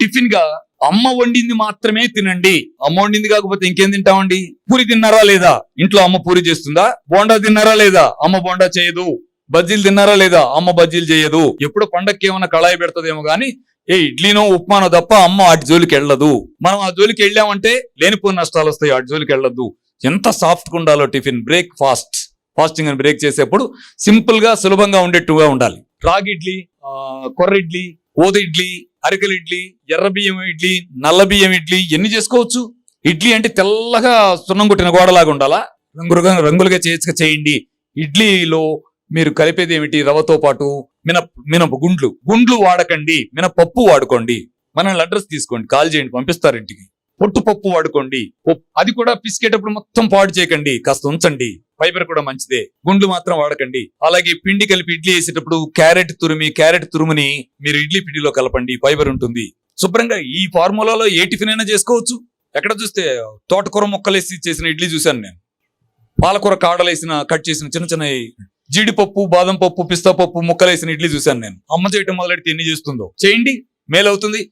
టిఫిన్గా అమ్మ వండింది మాత్రమే తినండి. అమ్మ వండింది కాకపోతే ఇంకేం తింటామండి? పూరి తిన్నారా లేదా? ఇంట్లో అమ్మ పూరి చేస్తుందా? బోండా తిన్నారా లేదా? అమ్మ బోండా చేయదు. బజ్జీలు తిన్నారా లేదా? అమ్మ బజ్జీలు చేయదు. ఎప్పుడు పండక్కి ఏమైనా కళాయి పెడతదేమో గానీ ఏ ఇడ్లీనో ఉప్మానో తప్ప అమ్మ అటు జోలికి వెళ్ళదు. మనం ఆ జోలికి వెళ్ళామంటే లేనిపోయిన నష్టాలు వస్తాయి. అటు జోలికి వెళ్ళదు ఎంత సాఫ్ట్గా ఉండాలో టిఫిన్ బ్రేక్ ఫాస్ట్. ఫాస్టింగ్ అని బ్రేక్ చేసేప్పుడు సింపుల్గా సులభంగా ఉండేట్టుగా ఉండాలి. రాగి ఇడ్లీ కొర్ర ఇడ్లీ ఓద ఇడ్లీ అరికల ఇడ్లీ ఎర్ర బియ్యం ఇడ్లీ నల్ల బియ్యం ఇడ్లీ ఎన్ని చేసుకోవచ్చు? ఇడ్లీ అంటే తెల్లగా సున్నం కొట్టిన గోడలాగా ఉండాలా? రంగులుగా రంగులుగా చేయొచ్చుగా చేయండి. ఇడ్లీలో మీరు కలిపేది ఏమిటి? రవ్వతో పాటు మినప్ మినప గుండ్లు. గుండ్లు వాడకండి. మినపప్పు వాడుకోండి. మనల్ని అడ్రస్ తీసుకోండి. కాల్ చేయండి. పంపిస్తారు ఇంటికి. పొట్టు పప్పు వాడుకోండి అది కూడా పిసికేటప్పుడు మొత్తం పాడు చేయకండి. కాస్త ఉంచండి. ఫైబర్ కూడా మంచిదే. గుండ్లు మాత్రం వాడకండి. అలాగే పిండి కలిపి ఇడ్లీ వేసేటప్పుడు క్యారెట్ తురిమి క్యారెట్ తురుముని మీరు ఇడ్లీ పిండిలో కలపండి. ఫైబర్ ఉంటుంది. శుభ్రంగా ఈ ఫార్ములాలో ఏ టిఫిన్ అయినా చేసుకోవచ్చు. ఎక్కడ చూస్తే తోటకూర ముక్కలేసి చేసిన ఇడ్లీ చూశాను నేను. పాలకూర కాడలేసిన కట్ చేసిన చిన్న చిన్న జీడిపప్పు బాదం పప్పు పిస్తా పప్పు ముక్కలేసిన ఇడ్లీ చూశాను నేను. అమ్మ చేయటం మొదలెడితే ఎన్ని చేస్తుందో. చేయండి. మేలవుతుంది.